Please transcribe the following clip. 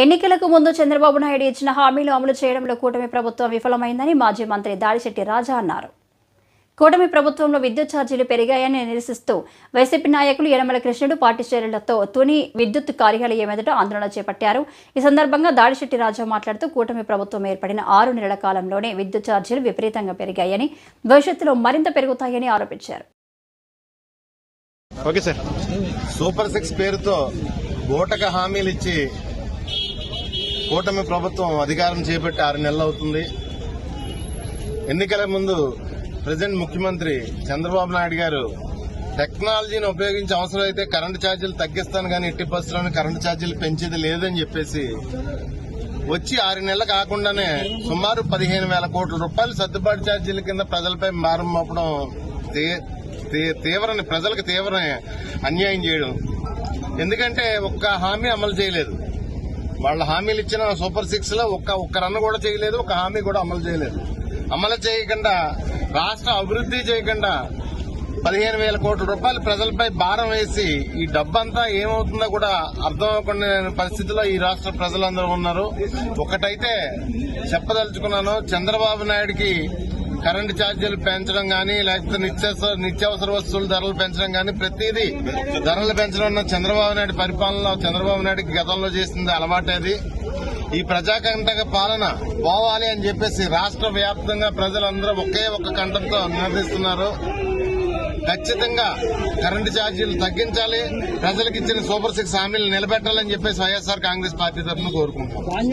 ఎన్నికలకు ముందు చంద్రబాబు నాయుడు ఇచ్చిన హామీలు అమలు చేయడంలో కూటమి ప్రభుత్వం విఫలమైందని మాజీ మంత్రి దాడిశెట్టి రాజా అన్నారు. కూటమి ప్రభుత్వంలో విద్యుత్ ఛార్జీలు పెరిగాయని నిరసిస్తూ వైసీపీ నాయకులు యనమల కృష్ణుడు పార్టీ శ్రేణులతో తుని విద్యుత్ కార్యాలయం ఎదుట ఆందోళన చేపట్టారు. ఈ సందర్భంగా దాడిశెట్టి రాజా మాట్లాడుతూ కూటమి ప్రభుత్వం ఏర్పడిన ఆరు నెలల కాలంలోనే విద్యుత్ ఛార్జీలు విపరీతంగా పెరిగాయని భవిష్యత్తులో మరింత పెరుగుతాయని ఆరోపించారు. Okay sir. సూపర్ సిక్స్ పేరుతో ఓటక హామీలు ఇచ్చి కూటమి ప్రభుత్వం అధికారం చేపట్టి ఆరు నెలలు అవుతుంది. ఎన్నికల ముందు ప్రజెంట్ ముఖ్యమంత్రి చంద్రబాబు నాయుడు గారు టెక్నాలజీని ఉపయోగించి అవసరమైతే కరెంటు ఛార్జీలు తగ్గిస్తాను కానీ ఎట్టి బస్సులను కరెంటు ఛార్జీలు పెంచేది లేదని చెప్పేసి వచ్చి ఆరు నెలలు కాకుండానే సుమారు పదిహేను వేల కోట్ల రూపాయలు సర్దుబాటు ఛార్జీల కింద ప్రజలపై భారం మోపడం తీవ్ర ప్రజలకు తీవ్ర అన్యాయం చేయడం. ఎందుకంటే ఒక్క హామీ అమలు చేయలేదు. వాళ్ళ హామీలు ఇచ్చిన సూపర్ సిక్స్లో ఒక్క ఒక్క రన్ కూడా చేయలేదు ఒక హామీ కూడా అమలు చేయలేదు. అమలు చేయకుండా రాష్ట్ర అభివృద్ధి చేయకుండా పదిహేను వేల కోట్ల రూపాయలు ప్రజలపై భారం వేసి ఈ డబ్బంతా ఏమవుతుందో కూడా అర్థం అవ్వకుండా పరిస్థితిలో ఈ రాష్ట్ర ప్రజలందరూ ఉన్నారు. ఒకటైతే చెప్పదలుచుకున్నాను చంద్రబాబు నాయుడికి కరెంటు ఛార్జీలు పెంచడం కానీ లేకపోతే నిత్యావసర నిత్యావసర వస్తువుల ధరలు పెంచడం కానీ ప్రతిదీ ధరలు పెంచడం చంద్రబాబు నాయుడు పరిపాలనలో చంద్రబాబు నాయుడికి గతంలో చేసింది అలవాటేది. ఈ ప్రజాకంటక పాలన పోవాలి అని చెప్పేసి రాష్ట్ర వ్యాప్తంగా ప్రజలందరూ ఒకే ఒక్క కంఠంతో నినదిస్తున్నారు ఖచ్చితంగా కరెంటు ఛార్జీలు తగ్గించాలి ప్రజలకు ఇచ్చిన సూపర్ సిక్స్ హామీలు నిలబెట్టాలని చెప్పేసి వైఎస్ఆర్ కాంగ్రెస్ పార్టీ తరఫున కోరుకుంటున్నాం.